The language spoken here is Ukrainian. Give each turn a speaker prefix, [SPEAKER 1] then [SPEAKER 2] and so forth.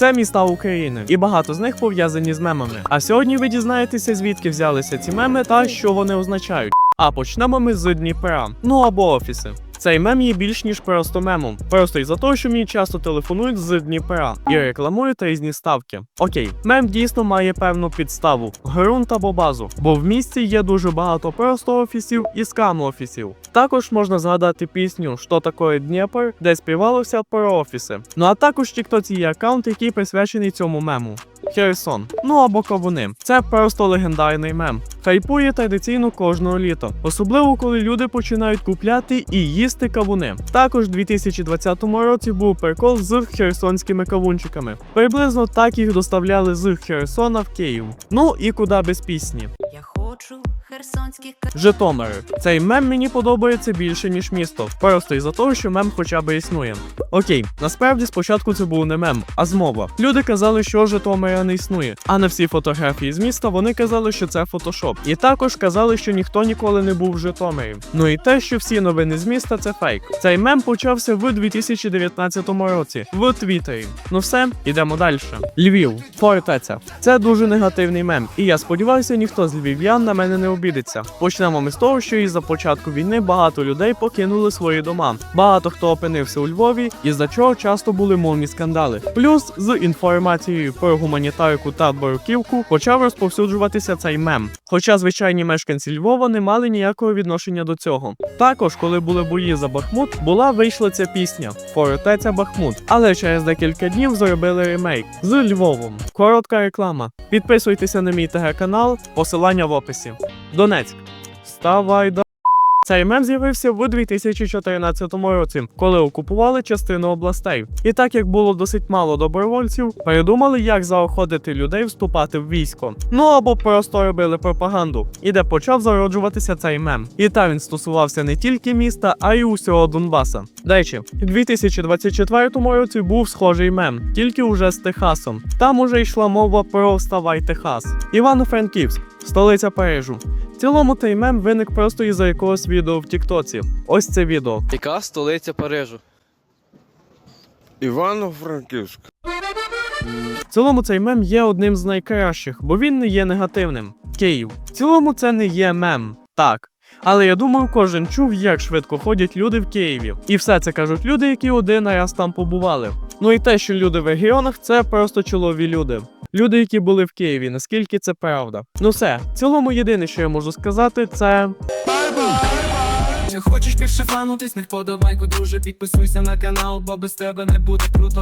[SPEAKER 1] Це міста України, і багато з них пов'язані з мемами. А сьогодні ви дізнаєтеся, звідки взялися ці меми та що вони означають. А почнемо ми з Дніпра, ну або офіси. Цей мем є більш ніж просто мемом. Просто із-за того, що мені часто телефонують з Дніпра і рекламують різні ставки. Окей, мем дійсно має певну підставу, ґрунт або базу, бо в місті є дуже багато просто офісів і скам офісів. Також можна згадати пісню «Що таке Дніпр, де співалося про офіси. Ну а також Тіктоці є аккаунт, який присвячений цьому мему. Херсон, ну або кавуни. Це просто легендарний мем. Хайпує традиційно кожного літа, особливо коли люди починають купляти і їсти кавуни. Також у 2020 році був прикол з херсонськими кавунчиками. Приблизно так їх доставляли з Херсона в Київ. Ну і куди без пісні.
[SPEAKER 2] Я хочу херсонських
[SPEAKER 1] Житомир. Цей мем мені подобається більше, ніж місто. Просто із-за того, що мем хоча б існує. Окей, насправді спочатку це був не мем, а змова. Люди казали, що Житомира не існує. А на всі фотографії з міста вони казали, що це фотошоп. І також казали, що ніхто ніколи не був в Житомирі. Ну і те, що всі новини з міста це фейк. Цей мем почався в 2019 році в Твіттері. Ну все, ідемо далі. Львів, фортеця. Це дуже негативний мем, і я сподіваюся, ніхто з львів'ян на мене не обідеться. Почнемо ми з того, що із-за початку війни багато людей покинули свої дома. Багато хто опинився у Львові, із-за чого часто були мовні скандали. Плюс з інформацією про гуманітарку та бороківку почав розповсюджуватися цей мем. Хоча звичайні мешканці Львова не мали ніякого відношення до цього. Також, коли були бої за Бахмут, була вийшла ця пісня Фортеця Бахмут. Але через декілька днів зробили ремейк з Львовом. Коротка реклама. Підписуйтеся на мій ТГ-канал, посилання в описі. Донецьк. Ставай до. Цей мем з'явився в 2014 році, коли окупували частину областей. І так як було досить мало добровольців, придумали, як заохотити людей вступати в військо. Ну або просто робили пропаганду, і де почав зароджуватися цей мем. І та він стосувався не тільки міста, а й усього Донбаса. До речі, у 2024 році був схожий мем, тільки уже з Техасом. Там уже йшла мова про Вставай Техас. Івано-Франківськ, столиця Парижу. Цілому цей мем виник просто із-за якогось відео в Тіктоці. Ось це відео.
[SPEAKER 3] Яка столиця Парижу?
[SPEAKER 4] Івано-Франківськ.
[SPEAKER 1] В цілому цей мем є одним з найкращих, бо він не є негативним. Київ. В цілому це не є мем. Так. Але я думаю, кожен чув, як швидко ходять люди в Києві. І все це кажуть люди, які один раз там побували. Ну і те, що люди в регіонах, це просто чолові люди. Люди, які були в Києві, наскільки це правда. Ну все, в цілому єдине, що я можу сказати, це
[SPEAKER 5] хочеш більше фанутись, не вподобайку, дуже підписуйся на канал, бо без тебе не буде круто.